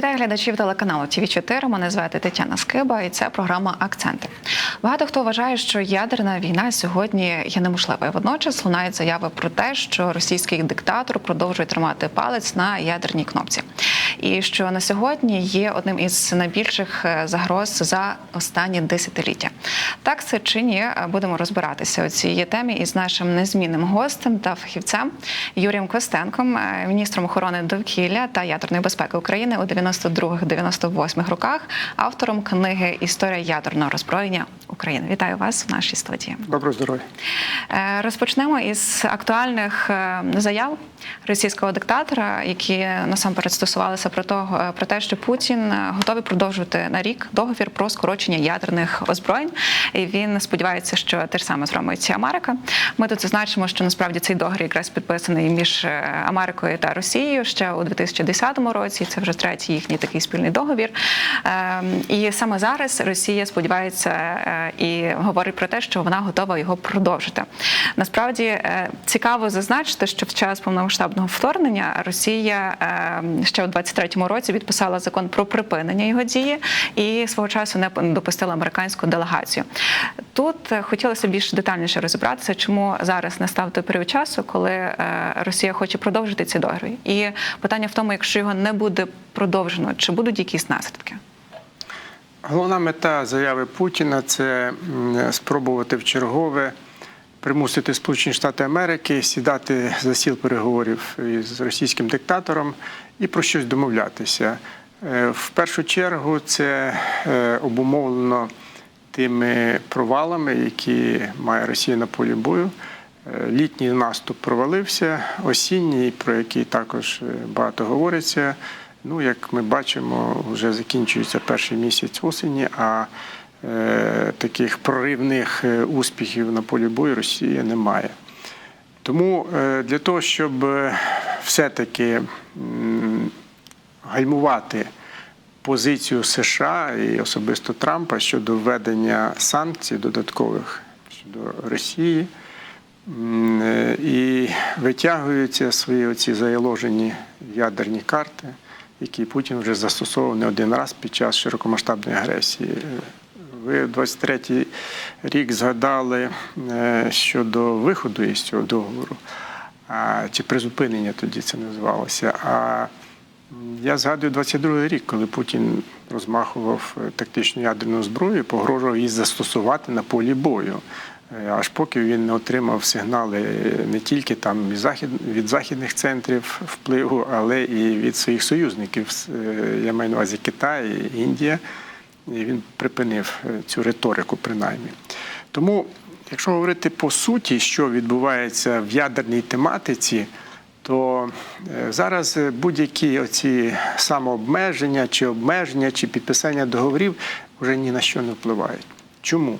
Вітаю глядачів телеканалу ТВ 4 Мене звати Тетяна Скиба, і це програма Акценти. Багато хто вважає, що ядерна війна сьогодні є неможливою. Водночас лунають заяви про те, що російський диктатор продовжує тримати палець на ядерній кнопці, і що на сьогодні є одним із найбільших е, загроз за останні десятиліття. Так це чи ні, будемо розбиратися у цій темі із нашим незмінним гостем та фахівцем Юрієм Костенком, е, міністром охорони довкілля та ядерної безпеки України у 92-98 роках, автором книги Історія ядерного роззброєння України. Вітаю вас в нашій студії. Доброго здоров'я. Е, Розпочнемо із актуальних е, заяв російського диктатора, які насамперед стосувалися про того е, про те, що Путін е, готовий продовжувати на рік договір про скорочення ядерних озброєнь. І він сподівається, що те ж саме зробить Америка. Ми тут зазначимо, що насправді цей договір якраз підписаний між е, Америкою та Росією ще у 2010 році. Це вже третій їхній такий спільний договір. Ем, І саме зараз Росія сподівається і говорить про те, що вона готова його продовжити. Насправді цікаво зазначити, що в час повномасштабного вторгнення Росія е, ще у 23-му році підписала закон про припинення його дії і свого часу не допустила американську делегацію. Тут е, хотілося більш детальніше розібратися, чому зараз настав той період часу, коли е, Росія хоче продовжити ці договір. І питання в тому, якщо його не буде продовжено, чи будуть якісь наслідки? Головна мета заяви Путіна це спробувати в чергове примусити Сполучені Штати Америки сідати за стіл переговорів із російським диктатором і про щось домовлятися. Е, В першу чергу це е, обумовлено тими провалами, які має Росія на полі бою. Е, Літній наступ провалився, осінній, про який також багато говориться. Ну, як ми бачимо, вже закінчується перший місяць осені, а таких проривних успіхів на полі бою Росія не має. Тому для того, щоб все-таки гальмувати позицію США і особисто Трампа щодо введення санкцій додаткових щодо Росії, і витягуються свої оці заяложені ядерні карти, які Путін вже застосовував не один раз під час широкомасштабної агресії. Ви 23-й рік згадали е, щодо виходу із цього договору, чи призупинення тоді це називалося. А я згадую 22-й рік, коли Путін розмахував е, тактичну ядерну зброю, погрожував її застосувати на полі бою. Е, Аж поки він не отримав сигнали не тільки там від захід від західних центрів впливу, але і від своїх союзників. Е, Я маю на увазі Китай, Індія. І він припинив е, цю риторику, принаймні. Тому, якщо говорити по суті, що відбувається в ядерній тематиці, то е, зараз е, будь-які оці самообмеження, чи обмеження, чи підписання договорів вже ні на що не впливають. Чому?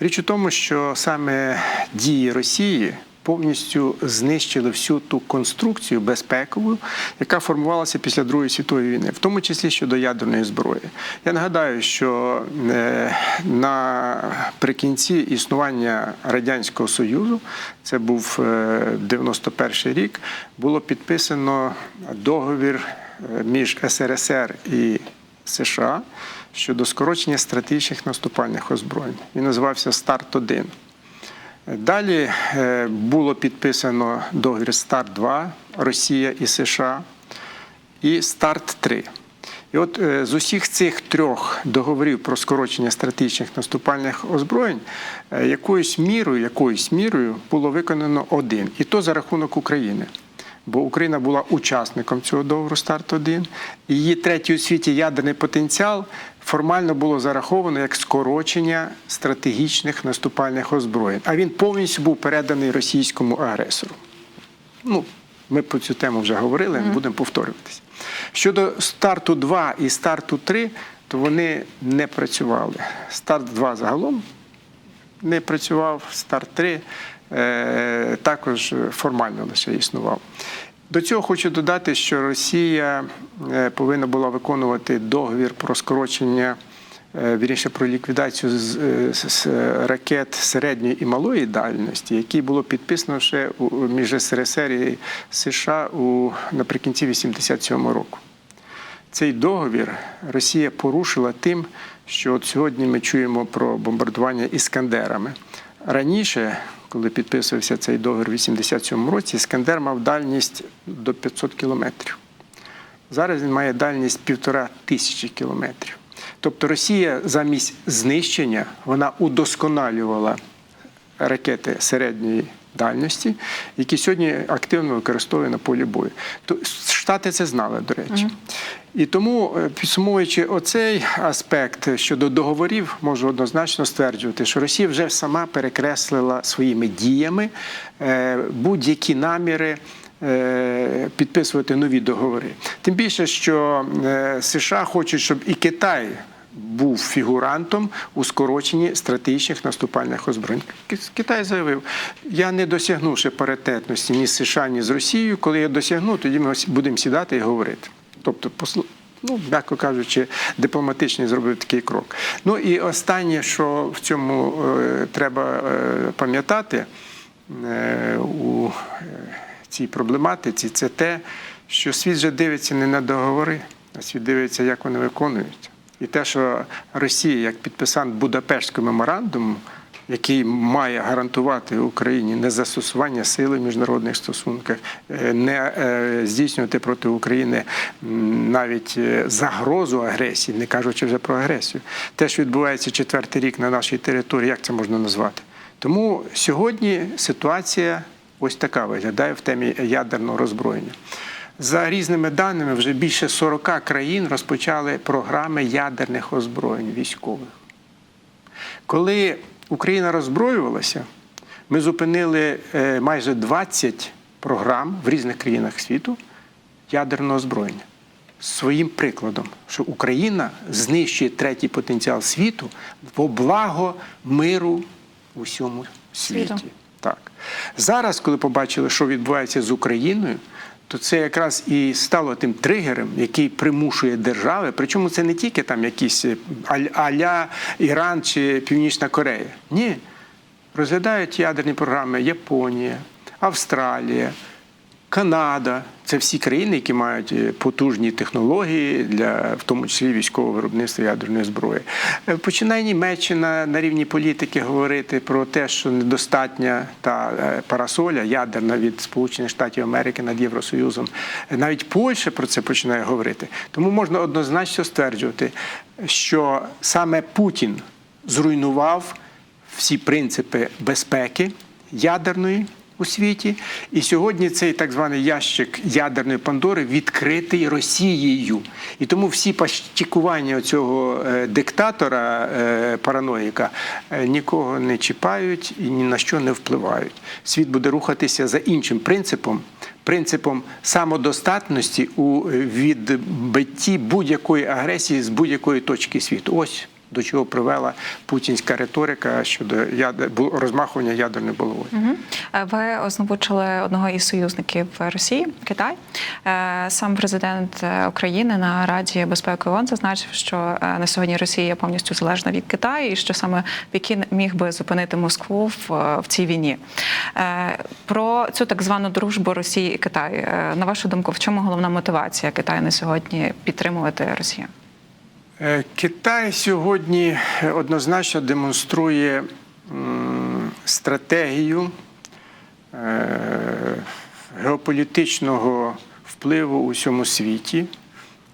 Річ у тому, що саме дії Росії повністю знищили всю ту конструкцію безпекову, яка формувалася після Другої світової війни, в тому числі щодо ядерної зброї. Я нагадаю, що е, наприкінці існування Радянського Союзу, це був е, 91 рік, було підписано договір е, між СРСР і США щодо скорочення стратегічних наступальних озброєнь. Він називався Старт 1 Далі е, було підписано договір Старт 2 Росія і США і Старт 3 І от е, з усіх цих трьох договорів про скорочення стратегічних наступальних озброєнь е, якоюсь мірою, якоюсь мірою було виконано один, і то за рахунок України. Бо Україна була учасником цього договору старт 1 Її третій у світі ядерний потенціал формально було зараховано як скорочення стратегічних наступальних озброєнь. А він повністю був переданий російському агресору. Ну, ми про цю тему вже говорили, не будемо повторюватися. Щодо старту 2 і старту 3, то вони не працювали. Старт 2 загалом не працював, старт 3 е, також формально лише існував. До цього хочу додати, що Росія е, повинна була виконувати договір про скорочення, е, вірніше про ліквідацію з, е, ракет середньої і малої дальності, який було підписано ще у- між СРСР і США у, наприкінці 87 року. цей договір Росія порушила тим, що от сьогодні ми чуємо про бомбардування іскандерами. Раніше, коли підписувався цей договір в 87 році, іскандер мав дальність до 500 кілометрів. Зараз він має дальність півтора тисячі кілометрів. Тобто Росія замість знищення вона удосконалювала ракети середньої дальності, які сьогодні активно використовує на полі бою. То Штати це знали, до речі. І тому, е, підсумовуючи оцей аспект щодо договорів, можу однозначно стверджувати, що Росія вже сама перекреслила своїми діями е, будь-які наміри. е, Підписувати нові договори. Тим більше, що США хочуть, щоб і Китай був фігурантом у скороченні стратегічних наступальних озброєнь. Китай заявив: я не досягнувши паритетності ні з США, ні з Росією. Коли я досягну, тоді ми будемо сідати і говорити. Тобто, ну, м'яко кажучи, дипломатичний зробив такий крок. Ну і останнє, що в цьому е, треба е, пам'ятати е, у е, цій проблематиці, це те, що світ вже дивиться не на договори, а світ дивиться, як вони виконуються. І те, що Росія, як підписант Будапештського меморандуму, який має гарантувати Україні незастосування сили в міжнародних стосунках, е, не е, здійснювати проти України навіть е, загрозу агресії, не кажучи вже про агресію. Те, що відбувається четвертий рік на нашій території, як це можна назвати? Тому сьогодні ситуація ось така виглядає в темі ядерного роззброєння. За різними даними, вже більше 40 країн розпочали програми ядерних озброєнь військових. Коли Україна роззброювалася, ми зупинили е, майже 20 програм в різних країнах світу ядерного озброєння. Своїм прикладом, що Україна знищує третій потенціал світу во благо миру у всьому світі. Світу. Так. Зараз, коли побачили, що відбувається з Україною, то це якраз і стало тим тригером, який примушує держави. Причому це не тільки там якісь е, аля Іран чи Північна Корея. Ні. Розглядають ядерні програми Японія, Австралія, Канада. Це всі країни, які мають е, потужні технології для, в тому числі військового виробництва ядерної зброї. Е, Починає Німеччина на рівні політики говорити про те, що недостатня та е, парасоля ядерна від Сполучених Штатів Америки над Євросоюзом. Навіть Польща про це починає говорити. Тому можна однозначно стверджувати, що саме Путін зруйнував всі принципи безпеки ядерної у світі. І сьогодні цей так званий ящик ядерної Пандори відкритий Росією. І тому всі пащікування цього е, диктатора, е, параноїка, е, нікого не чіпають і ні на що не впливають. Світ буде рухатися за іншим принципом. Принципом самодостатності у відбитті будь-якої агресії з будь-якої точки світу. Ось до чого привела путінська риторика щодо яде- бу- розмахування ядерною булавою. Мгм. Е, Ви озвучили одного із союзників Росії, Китай. Е, Сам президент е, України на Раді безпеки ООН зазначив, що на сьогодні Росія повністю залежна від Китаю, і що саме Пекін міг би зупинити Москву в, цій війні. Про цю так звану дружбу Росії і Китаю. На вашу думку, в чому головна мотивація Китаю на сьогодні підтримувати Росію? Е, Китай сьогодні е, однозначно демонструє стратегію е, геополітичного впливу у всьому світі,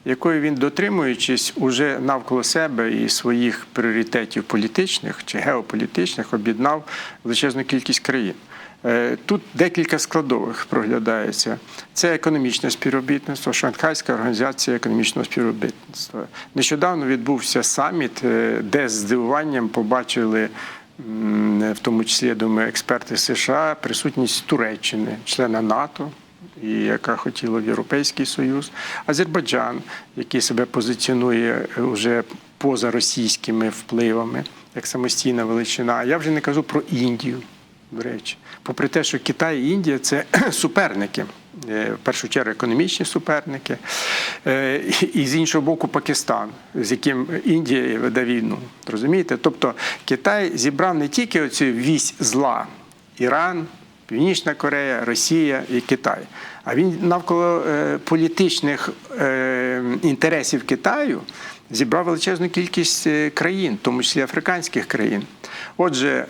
якої він, дотримуючись уже навколо себе і своїх пріоритетів політичних чи геополітичних, об'єднав величезну кількість країн. Е, Тут декілька складових проглядається. Це економічне співробітництво, Шанхайська організація економічного співробітництва. Нещодавно відбувся саміт, е, де з здивуванням побачили, в тому числі, я думаю, експерти США, присутність Туреччини, члена НАТО. І яка хотіла в Європейський Союз, Азербайджан, який себе позиціонує вже поза російськими впливами, як самостійна величина. Я вже не кажу про Індію, до речі. Попри те, що Китай і Індія це суперники, е, в першу чергу економічні суперники, Е, і- з іншого боку Пакистан, з яким Індія веде війну. Розумієте? Тобто Китай зібрав не тільки оцю вісь зла Іран. Північна Корея, Росія і Китай. А він навколо е, політичних інтересів Китаю зібрав величезну кількість країн, в тому числі африканських країн. Отже,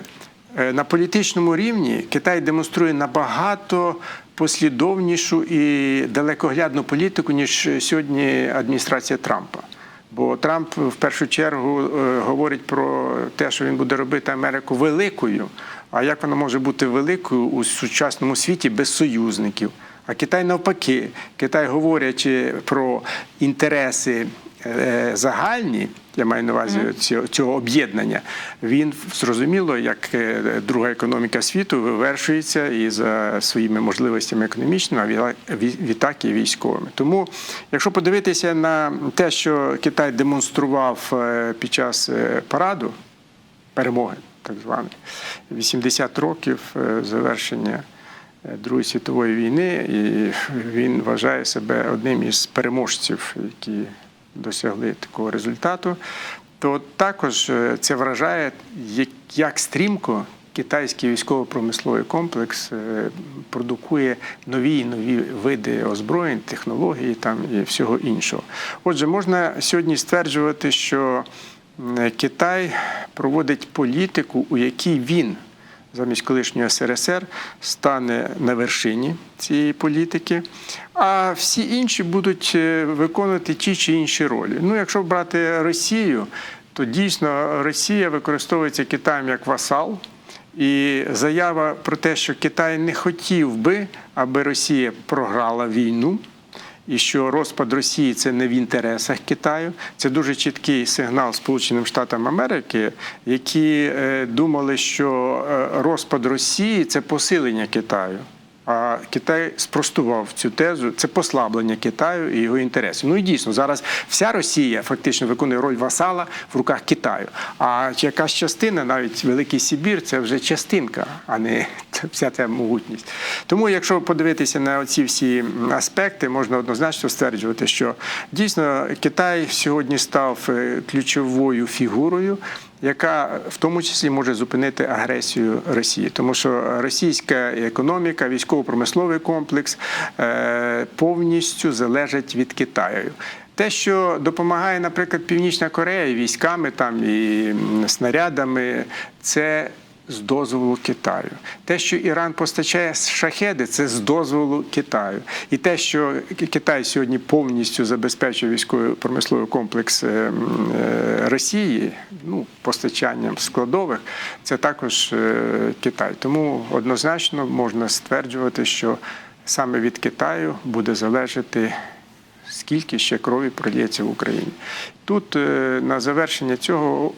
на політичному рівні Китай демонструє набагато послідовнішу і далекоглядну політику, ніж сьогодні адміністрація Трампа. Бо Трамп в першу чергу е, говорить про те, що він буде робити Америку великою. А як вона може бути великою у сучасному світі без союзників? А Китай навпаки, Китай, говорячи про інтереси е, загальні, я маю на увазі цього, цього об'єднання, він зрозуміло, як е, друга економіка світу вивершується і за своїми можливостями економічними, а відтак і військовими. Тому, якщо подивитися на те, що Китай демонстрував е, під час е, параду перемоги, так званої, 80 років е, завершення. е, Другої світової війни, і він вважає себе одним із переможців, які досягли такого результату, то також е, це вражає, як- стрімко китайський військово-промисловий комплекс е, продукує нові і нові види озброєнь, технології там і всього іншого. Отже, можна сьогодні стверджувати, що Китай проводить політику, у якій він замість колишнього СРСР стане на вершині цієї політики, а всі інші будуть е, виконувати ті чи інші ролі. Ну, якщо брати Росію, то дійсно Росія використовується Китаєм як васал. І заява про те, що Китай не хотів би, аби Росія програла війну, і що розпад Росії це не в інтересах Китаю. Це дуже чіткий сигнал Сполученим Штатам Америки, які е, думали, що е, розпад Росії це посилення Китаю. А Китай спростував цю тезу. Це послаблення Китаю і його інтересів. Ну і дійсно зараз вся Росія фактично виконує роль васала в руках Китаю. А якась частина, навіть Великий Сибір, це вже частинка, а не вся ця могутність. Тому, якщо подивитися на ці всі аспекти, можна однозначно стверджувати, що дійсно Китай сьогодні став е, ключовою фігурою яка в тому числі може зупинити агресію Росії, тому що російська економіка, військово-промисловий комплекс е, повністю залежать від Китаю. Те, що допомагає, наприклад, Північна Корея військами там і снарядами, це з дозволу Китаю. Те, що Іран постачає шахеди, це з дозволу Китаю. І те, що Китай сьогодні повністю забезпечує військовий промисловий комплекс е, е, Росії, ну, постачанням складових, це також е, Китай. Тому однозначно можна стверджувати, що саме від Китаю буде залежати. Скільки ще крові пролється в Україні? Тут на завершення цього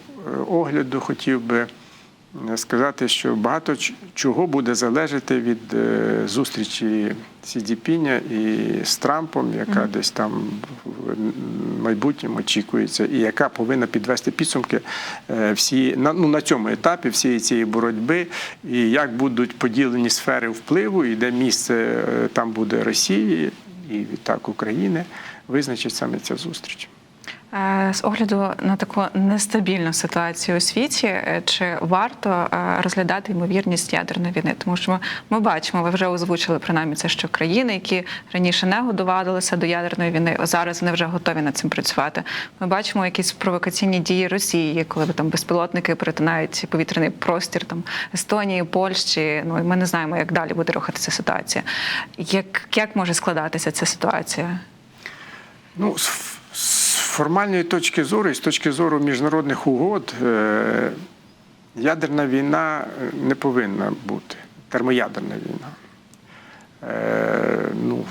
огляду хотів би сказати, що багато чого буде залежати від е, зустрічі Сі Цзіпіня і з Трампом, яка десь там в майбутньому очікується, і яка повинна підвести підсумки е, всі на, ну, на цьому етапі всієї цієї боротьби, і як будуть поділені сфери впливу, і де місце е, там буде Росії і відтак України, визначить саме ця зустріч. Е, З огляду на таку нестабільну ситуацію у світі, е, чи варто е, розглядати ймовірність ядерної війни? Тому що ми, бачимо, ви вже озвучили принаймні це, що країни, які раніше не готувалися до ядерної війни, зараз вони вже готові над цим працювати. Ми бачимо якісь провокаційні дії Росії, коли там безпілотники перетинають повітряний простір там Естонії, Польщі. Ну і ми не знаємо, як далі буде рухатися ситуація. Як, як може складатися ця ситуація? Ну, формальної точки зору і з точки зору міжнародних угод, е, ядерна війна не повинна бути. Термоядерна війна. Е, ну,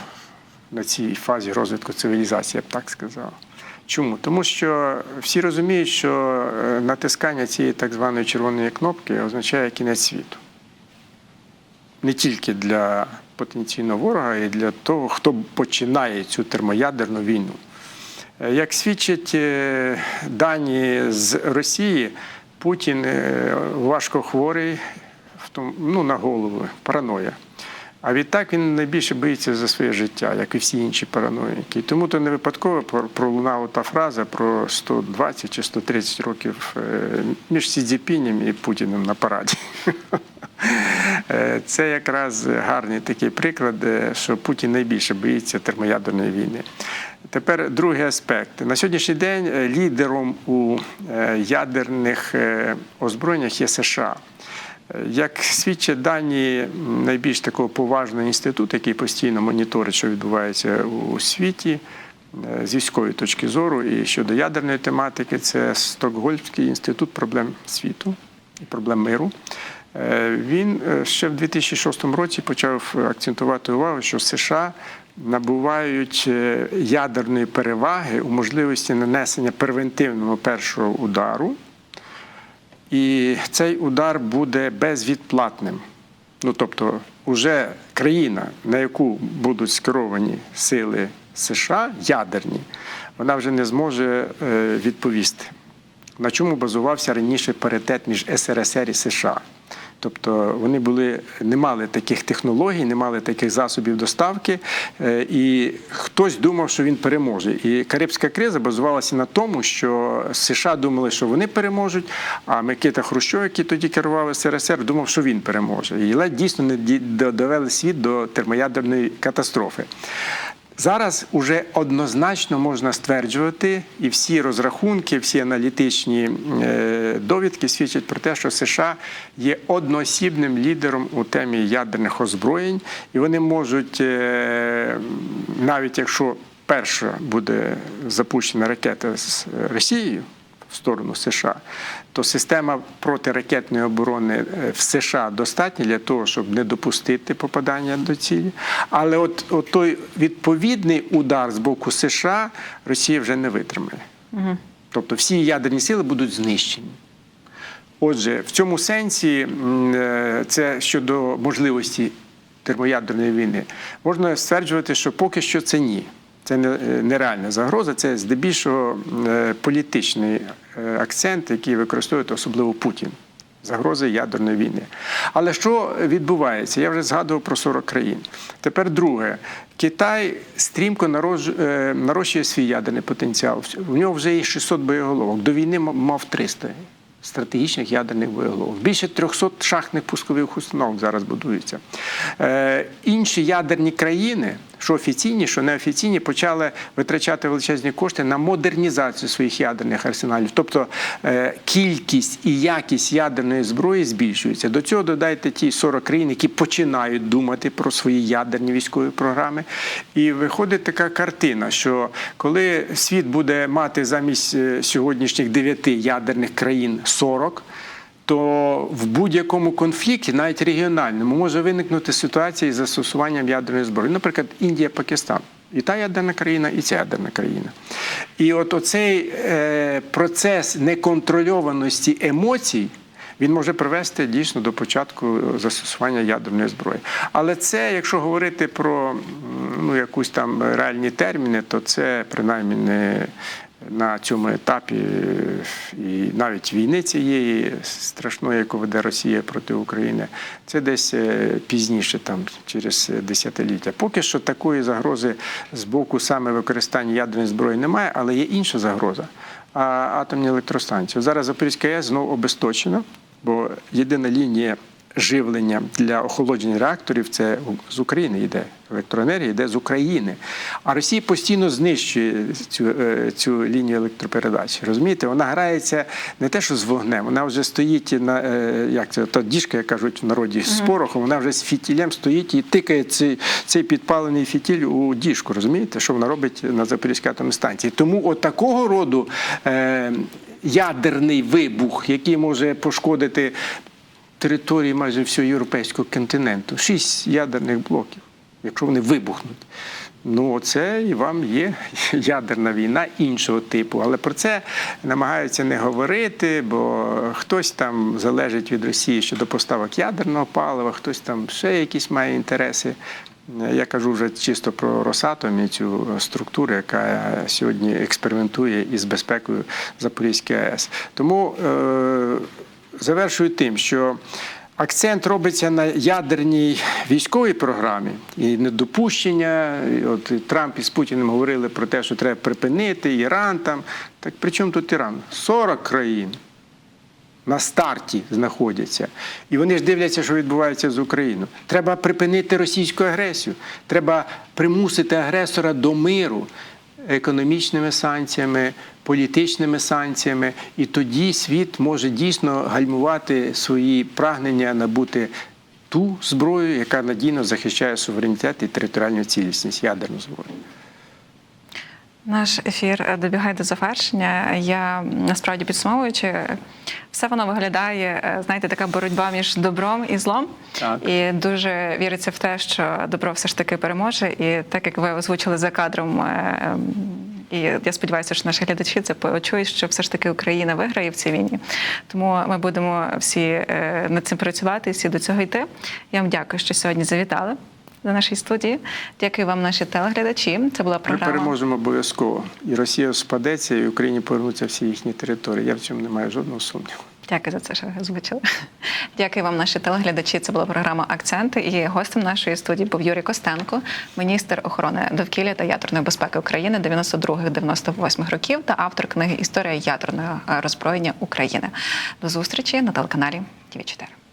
на цій фазі розвитку цивілізації, я б так сказав. Чому? Тому що всі розуміють, що е, натискання цієї так званої червоної кнопки означає кінець світу не тільки для потенційного ворога, й для того, хто починає цю термоядерну війну. Як свідчать е, дані з Росії, Путін е, важко хворий ну, на голову, параноя. А відтак він найбільше боїться за своє життя, як і всі інші параноїки. Тому то не випадково пролунала та фраза про 120 чи 130 років е, між Сі Цзіпінем і Путіним на параді. Е, Це якраз гарний такий приклад, е, що Путін найбільше боїться термоядерної війни. Тепер другий аспект. На сьогоднішній день лідером у ядерних озброєннях є США. Як свідчать дані найбільш такого поважного інституту, який постійно моніторить, що відбувається у світі е, з військової точки зору, і щодо ядерної тематики, це Стокгольмський інститут проблем світу і проблем миру. Е, Він е, ще в 2006 році почав акцентувати увагу, що США набувають ядерної переваги у можливості нанесення превентивного першого удару. І цей удар буде безвідплатним. Ну тобто, уже країна, на яку будуть скеровані сили США, ядерні, вона вже не зможе е, відповісти. На чому базувався раніше паритет між СРСР і США. Тобто вони були, не мали таких технологій, не мали таких засобів доставки, е, і хтось думав, що він переможе. І Карибська криза базувалася на тому, що США думали, що вони переможуть, а Микита Хрущов, який тоді керував СРСР, думав, що він переможе. І ледь дійсно не довели світ до термоядерної катастрофи. Зараз уже однозначно можна стверджувати, і всі розрахунки, всі аналітичні е, довідки свідчать про те, що США є одноосібним лідером у темі ядерних озброєнь, і вони можуть, е, навіть якщо перша буде запущена ракета з Росією в сторону США, то система протиракетної оборони е, в США достатня для того, щоб не допустити попадання до цілі. Але от, от той відповідний удар з боку США Росія вже не витримає. Тобто всі ядерні сили будуть знищені. Отже, в цьому сенсі е, це щодо можливості термоядерної війни, можна стверджувати, що поки що це ні. Це не- е, нереальна загроза, це здебільшого е, політичний е, акцент, який використовує особливо Путін. Загрози ядерної війни. Але що відбувається? Я вже згадував про 40 країн. Тепер друге. Китай стрімко нарощує свій ядерний потенціал. У нього вже є 600 боєголовок. До війни мав 300 стратегічних ядерних боєголовок. Більше 300 шахтних пускових установок зараз будуються. Інші ядерні країни, що офіційні, що неофіційні, почали витрачати величезні кошти на модернізацію своїх ядерних арсеналів. Тобто е, кількість і якість ядерної зброї збільшується. До цього додайте ті 40 країн, які починають думати про свої ядерні військові програми. І виходить така картина, що коли світ буде мати замість е, сьогоднішніх 9 ядерних країн 40, то в будь-якому конфлікті, навіть регіональному, може виникнути ситуація із застосуванням ядерної зброї. Наприклад, Індія, Пакистан. І та ядерна країна, і ця ядерна країна. І от оцей е, процес неконтрольованості емоцій. Він може привести дійсно до початку застосування ядерної зброї. Але це, якщо говорити про ну, якусь там реальні терміни, то це принаймні не на цьому етапі і навіть війни цієї страшної, яку веде Росія проти України, це десь е, пізніше, там через десятиліття. Поки що такої загрози з боку саме використання ядерної зброї немає, але є інша загроза. А атомні електростанції. Зараз Запорізька АЕС знову обесточена, бо єдина лінія живлення для охолодження реакторів це з України йде. Електроенергія йде з України. А Росія постійно знищує цю, е, цю лінію електропередачі. Розумієте, вона грається не те, що з вогнем, вона вже стоїть на е, як це та діжка, як кажуть в народі, з порохом, вона вже з фітілем стоїть і тикає цей, цей підпалений фітіль у діжку. Розумієте, що вона робить на Запорізькій атомній станції. Тому от такого роду е, ядерний вибух, який може пошкодити території майже всього європейського континенту. Шість ядерних блоків, якщо вони вибухнуть. Ну, це і вам є ядерна війна іншого типу. Але про це намагаються не говорити, бо хтось там залежить від Росії щодо поставок ядерного палива, хтось там ще якісь має інтереси. Я кажу вже чисто про Росатом і цю структуру, яка сьогодні експериментує із безпекою Запорізької АЕС. Тому е, завершую тим, що акцент робиться на ядерній військовій програмі і недопущення. От Трамп із Путіним говорили про те, що треба припинити Іран там. Так при чому тут Іран? 40 країн. на старті знаходяться. І вони ж дивляться, що відбувається з Україною. Треба припинити російську агресію. Треба примусити агресора до миру економічними санкціями, політичними санкціями. І тоді світ може дійсно гальмувати свої прагнення набути ту зброю, яка надійно захищає суверенітет і територіальну цілісність, ядерну зброю. Наш ефір е, добігає до завершення. Я насправді підсумовуючи, все воно виглядає, е, знаєте, така боротьба між добром і злом. Так. І дуже віриться в те, що добро все ж таки переможе. І так як ви озвучили за кадром. е, ем, І я сподіваюся, що наші глядачі це почують, що все ж таки Україна виграє в цій війні. Тому ми будемо всі над цим працювати і всі до цього йти. Я вам дякую, що сьогодні завітали до нашої студії. Дякую вам, наші телеглядачі. Це була Ми переможемо обов'язково. І Росія спадеться, і Україні повернуться всі їхні території. Я в цьому не маю жодного сумніву. Дякую за це, що ви озвучили. Дякую вам, наші телеглядачі. Це була програма Акценти. І гостем нашої студії був Юрій Костенко, міністр охорони довкілля та ядерної безпеки України 92-98 років та автор книги Історія ядерного роззброєння України. До зустрічі на телеканалі ТВ 4